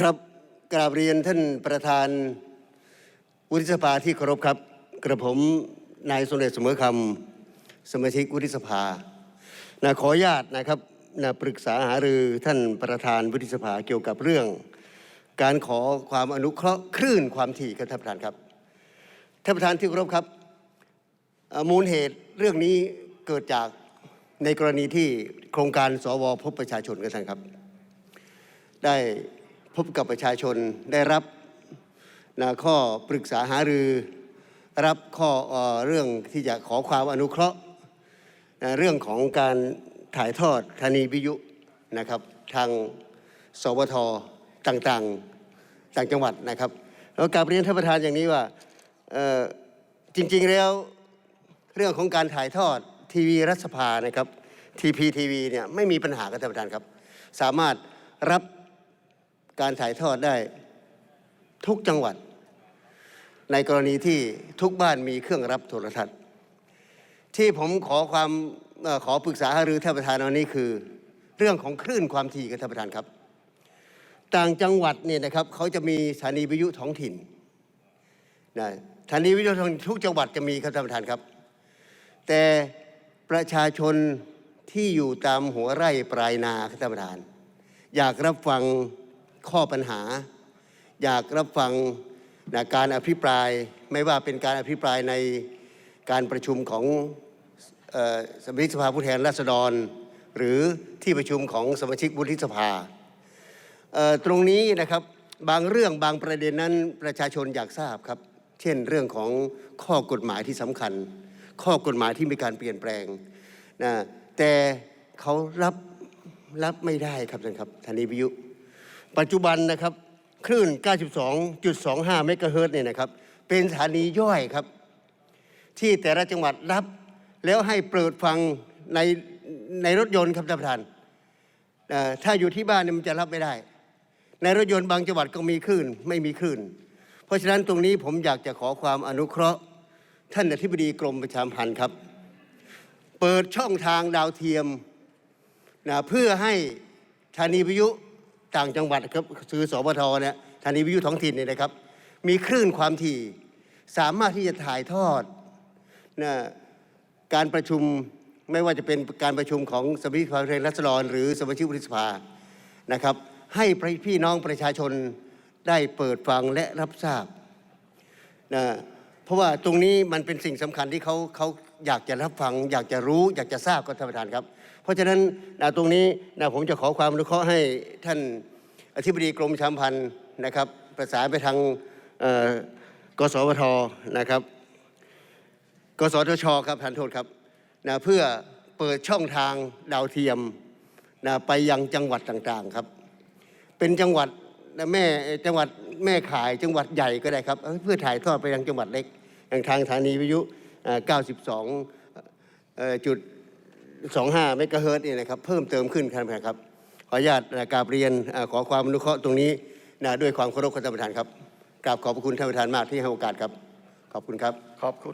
ครับกราบเรียนท่านประธานวุฒิสภาที่เคารพครับ กระผมนายสมเด็จเสมอคำสมาชิกวุฒิสภานะขออนุญาตนะครับนะปรึกษาหารือท่านประธานวุฒิสภาเกี่ยวกับเรื่อง การขอความอนุเคราะห์คลื่นความถี่ครับท่านประธานครับท่านประธานที่เคารพครับมูลเหตุเรื่องนี้เกิดจากในกรณีที่โครงการสวพบประชาชนกันท่านครับ ได้ พบกับประชาชนได้รับนะข้อปรึกษาหารือ รับข้อเอเรื่องที่จะขอความอนุเคราะห์นะเรื่องของการถ่ายทอดธนีวิทยุนะครับทางสวทต่างๆต่างจังหวัดนะครับแล้วกาบเรียนท่านประธานอย่างนี้ว่าจริงๆแล้วเรื่องของการถ่ายทอดทีวีรัฐสภานะครับทีพีทีวีเนี่ยไม่มีปัญหาครับท่านประธานครับ สามารถรับ การถ่ายทอดได้ทุกจังหวัด ในกรณีที่ทุกบ้านมีเครื่องรับโทรทัศน์ ที่ผมขอความขอปรึกษาหารือท่านประธานวันนี้คือ เรื่องของคลื่นความถี่กับท่านประธานครับ ต่างจังหวัดเนี่ยนะครับเขาจะมีสถานีวิทยุท้องถิ่นนะสถานีวิทยุท้องทุกจังหวัดจะมีครับท่านประธานครับ แต่ประชาชนที่อยู่ตามหัวไร่ปลายนาครับท่านประธาน อยากรับฟัง ข้อปัญหา อยากรับฟังนะการอภิปรายไม่ว่าเป็นการอภิปรายในการประชุมของออสมาชิกสภาผู้แทนราษฎร หรือที่ประชุมของสมาชิกวุฒิสภาตรงนี้นะครับบางเรื่องบางประเด็นนั้นประชาชนอยากทราบครับ เช่นเรื่องของข้อกฎหมายที่สำคัญ ข้อกฎหมายที่มีการเปลี่ยนแปลงนะแต่เขารับรับไม่ได้ครับท่านครับท่านีวิทยุ ปัจจุบันนะครับคลื่น 92.25 เมกะเฮิรตซ์เนี่ยนะครับเป็นสถานีย่อยครับ ที่แต่ละจังหวัดรับ แล้วให้เปิดฟังในในรถยนต์ครับท่านประธานถ้าอยู่ที่บ้านเนี่ยมันจะรับไม่ได้ ในรถยนต์บางจังหวัดก็มีคลื่นไม่มีคลื่น เพราะฉะนั้นตรงนี้ผมอยากจะขอความอนุเคราะห์ ท่านอธิบดีกรมประชาพันธ์ครับ เปิดช่องทางดาวเทียมนะเพื่อให้ธานีวิทยุ ต่างจังหวัดครับคือสบทเนี่ยธานีวิทยุท้องถิ่นเนี่ยนะครับ มีคลื่นความถี่ สามารถที่จะถ่ายทอดนะการประชุมไม่ว่าจะเป็นการประชุมของสมาชิกสภาผู้แทนราษฎรหรือสมาชิกวุฒิสภานะครับ ให้พี่น้องประชาชนได้เปิดฟังและรับทราบนะ เพราะว่าตรงนี้มันเป็นสิ่งสำคัญที่เขาเขาอยากจะรับฟัง อยากจะรู้ อยากจะทราบก็ท่านประธานครับ เพราะฉะนั้นนะตรงนี้นะผมจะขอความอนุเคราะห์ให้ท่านอธิบดีกรมชาสัมพันธ์นะครับ ประสานไปทางกสวทนะครับ กสทชครับท่านโทษครับนะเพื่อเปิดช่องทางดาวเทียมนะไปยังจังหวัดต่างๆครับ เป็นจังหวัด แม่จังหวัดแม่ขายจังหวัดใหญ่ก็ได้ครับ เพื่อถ่ายทอดไปยังจังหวัดเล็กอย่างทางสถานีวิทยุ 92จุด25เมกะเฮิรตซ์เนี่ยนะครับเพิ่มเติมขึ้นครับครับ ขออนุญาตกราบเรียนขอความอนุเคราะห์ตรงนี้นะด้วยความเคารพท่านประธานครับกราบขอบพระคุณท่านประธานมากที่ให้โอกาสครับ ขอบคุณครับขอบคุณ